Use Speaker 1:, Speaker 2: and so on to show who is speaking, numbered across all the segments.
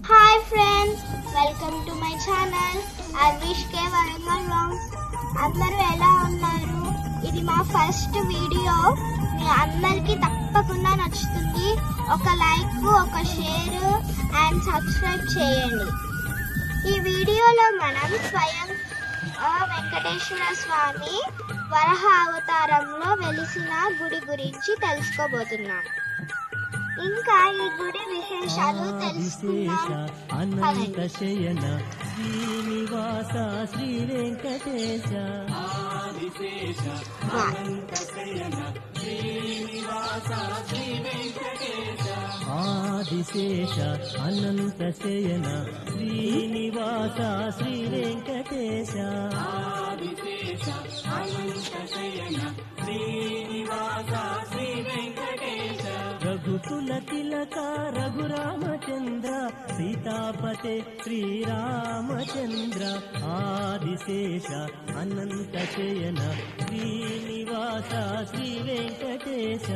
Speaker 1: Hi friends welcome to my channel I wish K Warangal wrongs అందరూ ఎలా ఉన్నారు? ఇది మా ఫస్ట్ వీడియో మీ అందరికీ తప్పకుండా నచ్చుతుంది. ఒక లైక్ ఒక షేర్ అండ్ సబ్స్క్రైబ్ చేయండి. ఈ వీడియోలో మనం స్వయం వెంకటేశ్వర స్వామి వరహ అవతారంలో వెలిసిన గుడి గురించి తెలుసుకోబోతున్నాం. ఇంకా ఈ గుడి విశేషాలు
Speaker 2: ఆదిశేష
Speaker 1: తెలుసుకుందాం
Speaker 2: అనంత శయన శ్రీనివాస శ్రీ వెంకటేశ. ఆదిశేష అనంత శయన శ్రీనివాస శ్రీ వెంకటేశ. రఘుకుల సీతాపతే శ్రీరామచంద్ర ఆదిశేష అనంత శయన శ్రీనివాస శ్రీ వెంకటేశ.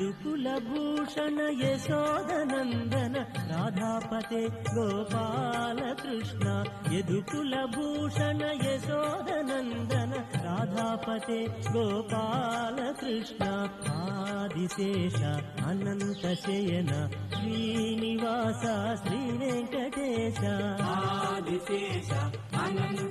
Speaker 2: యదుకుల భూషణ యశోదనందన రాధాపతే గోపాల కృష్ణ యదుకుల భూషణ యశోదనందన రాధాపతే గోపాల కృష్ణ ఆదిశేష అనంత శయన శ్రీనివాస శ్రీ వెంకటేశ. ఆదిశేష అనంత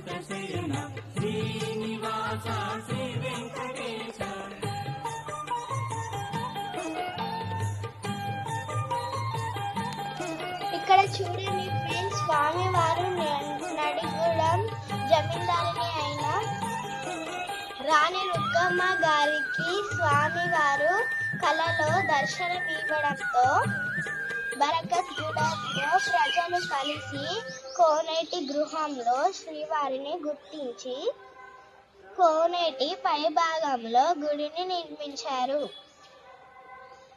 Speaker 1: ఇక్కడ చూడండి ఫ్రెండ్స్ స్వామివారు వారు జమీందారిని అయిన రాణి రుక్కమ్మ గారికి స్వామివారు కలలో దర్శనమివ్వడంతో బరకత్ ప్రజలు కలిసి కోనేటి గృహంలో శ్రీవారిని గుర్తించి కోనేటి పై భాగంలో గుడిని నిర్మించారు.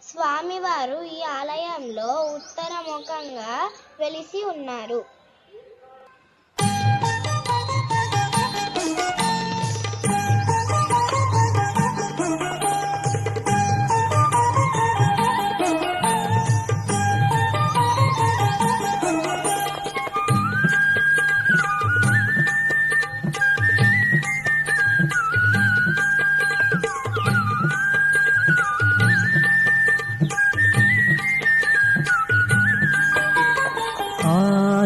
Speaker 1: స్వామివారు ఈ ఆలయంలో ఉత్తరముఖంగా వెలిసి ఉన్నారు.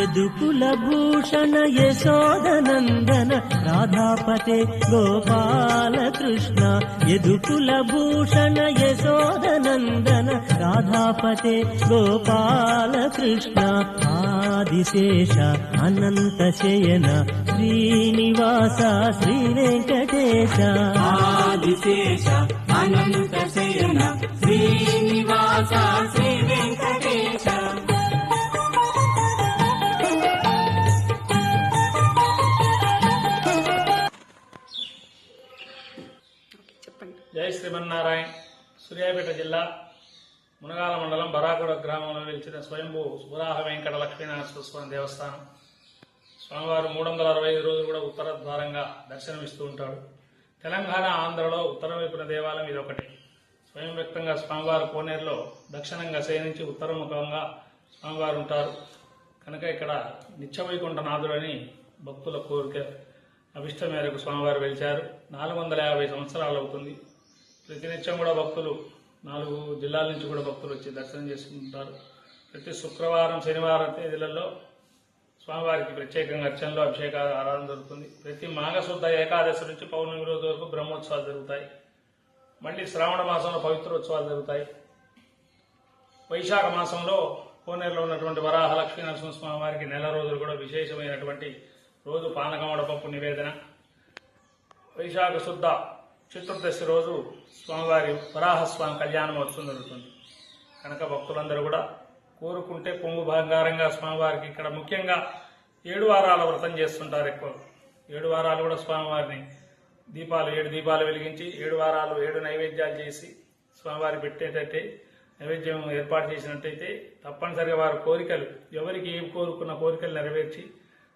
Speaker 2: యదుకుల భూషణ యశోదనందన రాధాపతే గోపాలకృష్ణ యదుకుల భూషణ యశోదనందన రాధాపతే గోపాలకృష్ణ ఆదిశేష అనంత శయన శ్రీనివాస శ్రీ వెంకటేశ
Speaker 3: ఆదిశేష అనంత శయన శ్రీనివాస శ్రీ
Speaker 4: శ్రీమన్నారాయణ సూర్యాపేట జిల్లా మునగాల మండలం బరాకుడ గ్రామంలో నిలిచిన స్వయంభూ సురాహ వెంకట లక్ష్మీనరసింహ స్వామి దేవస్థానం. స్వామివారు మూడు వందల అరవై ఐదు రోజులు కూడా ఉత్తర ద్వారంగా దర్శనమిస్తూ ఉంటాడు. తెలంగాణ ఆంధ్రలో ఉత్తరం వైపున దేవాలయం ఇది ఒకటి స్వయం వ్యక్తంగా స్వామివారు కోనేరులో దక్షిణంగా శయనించి ఉత్తరముఖంగా స్వామివారు ఉంటారు. కనుక ఇక్కడ నిత్యవైకుంఠ నాథుడని భక్తుల కోరిక అభిష్టం మేరకు స్వామివారు వెలిచారు. నాలుగు వందల యాభై సంవత్సరాలు అవుతుంది. ప్రతినిత్యం కూడా భక్తులు నాలుగు జిల్లాల నుంచి కూడా భక్తులు వచ్చి దర్శనం చేసుకుంటారు. ప్రతి శుక్రవారం శనివారం తేదీలలో స్వామివారికి ప్రత్యేకంగా అర్చనలో అభిషేక ఆరాధన జరుగుతుంది. ప్రతి మాఘశుద్ధ ఏకాదశి నుంచి పౌర్ణమి రోజు వరకు బ్రహ్మోత్సవాలు జరుగుతాయి. మళ్ళీ శ్రావణ మాసంలో పవిత్రోత్సవాలు జరుగుతాయి. వైశాఖ మాసంలో కోనేరులో ఉన్నటువంటి వరాహ లక్ష్మీ నరసింహస్వామి వారికి నెల రోజులు కూడా విశేషమైనటువంటి రోజు పానకమడ పప్పు నివేదన. వైశాఖ శుద్ధ చతుర్దశి రోజు స్వామివారి వరాహస్వామి కళ్యాణ మహోత్సవం జరుగుతుంది. కనుక భక్తులందరూ కూడా కోరుకుంటే పొంగు బంగారంగా స్వామివారికి ఇక్కడ ముఖ్యంగా ఏడు వారాల వ్రతం చేస్తుంటారు ఎక్కువ. ఏడు వారాలు కూడా స్వామివారిని దీపాలు ఏడు దీపాలు వెలిగించి ఏడు వారాలు ఏడు నైవేద్యాలు చేసి స్వామివారి పెట్టేటట్టే నైవేద్యం ఏర్పాటు చేసినట్టయితే తప్పనిసరిగా వారి కోరికలు ఎవరికి ఏం కోరుకున్న కోరికలు నెరవేర్చి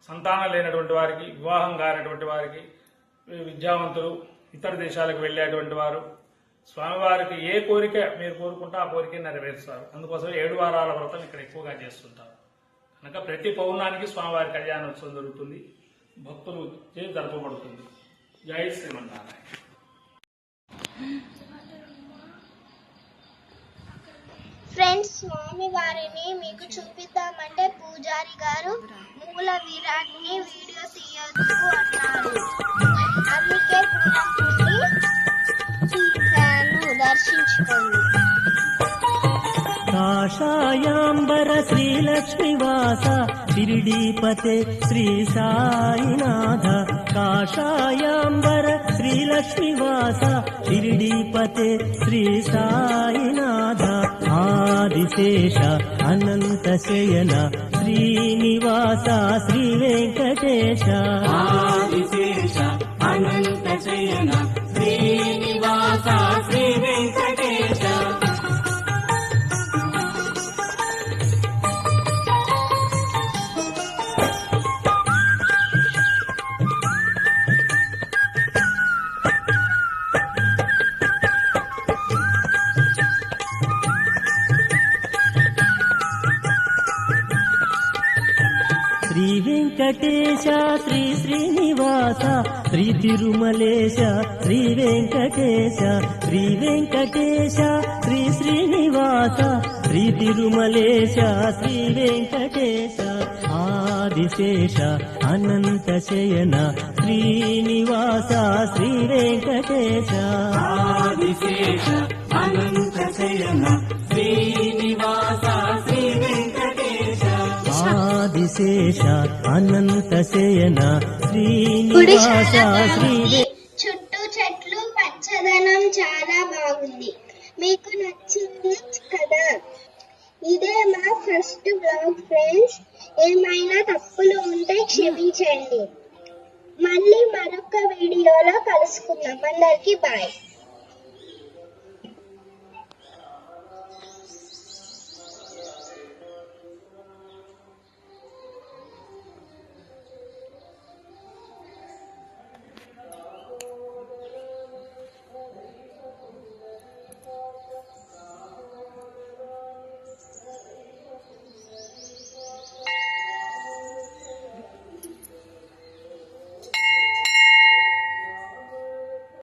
Speaker 4: సంతానం లేనటువంటి వారికి వివాహం కానటువంటి వారికి విద్యావంతులు ఇతర దేశాలకు వెళ్ళేటువంటి వారు. స్వామివారికి ఏ కోరిక మీరు కోరుకుంటే ఆ కోరిక నెరవేరుస్తారు. అందుకోసం ఏడు వారాల వ్రతం ఇక్కడ ఎక్కువగా చేస్తుంటారు. కనుక ప్రతి పౌర్ణానికి స్వామివారి కళ్యాణోత్సవం జరుగుతుంది. భక్తులు జరపబడుతుంది జై శ్రీమన్నారాయణ.
Speaker 1: ఫ్రెండ్స్ స్వామి వారిని మీకు చూపిద్దామంటే పూజారి గారు మూల వీరాన్ని వీడియో తీయొద్దు.
Speaker 2: కాషాయాంబర శ్రీలక్ష్మివాస షిరిడీపతే శ్రీ సాయినాథ. కాషాయాంబర శ్రీలక్ష్మివాస షిరిడీపతే శ్రీ సాయినాథ. ఆదిశేష అనంత శయన శ్రీనివాస శ్రీ వెంకటేశ.
Speaker 3: ఆదిశేష అనంత శయన వెంకటేశ
Speaker 2: శ్రీ శ్రీనివాస శ్రీ తిరుమలేశ శ్రీ వెంకటేశ శ్రీ వెంకటేశ శ్రీ శ్రీనివాస శ్రీ తిరుమలేశ శ్రీ వెంకటేశ ఆదిశేష అనంత శయన శ్రీనివాస శ్రీ వెంకటేశ.
Speaker 3: ఆదిశేష అనంత శయన శ్రీనివాస
Speaker 2: ఆదిశేష అనంత శయన శ్రీనివాస
Speaker 1: చుట్టూ చెట్లు పచ్చదనం చాలా బాగుంది. మీకు నచ్చింది కదా? ఇదే మా ఫస్ట్ బ్లాగ్ ఫ్రెండ్స్. ఏమైనా తప్పులు ఉంటే క్షమించండి. మళ్ళీ మరొక వీడియోలో కలుసుకుందాం. అందరికి బాయ్.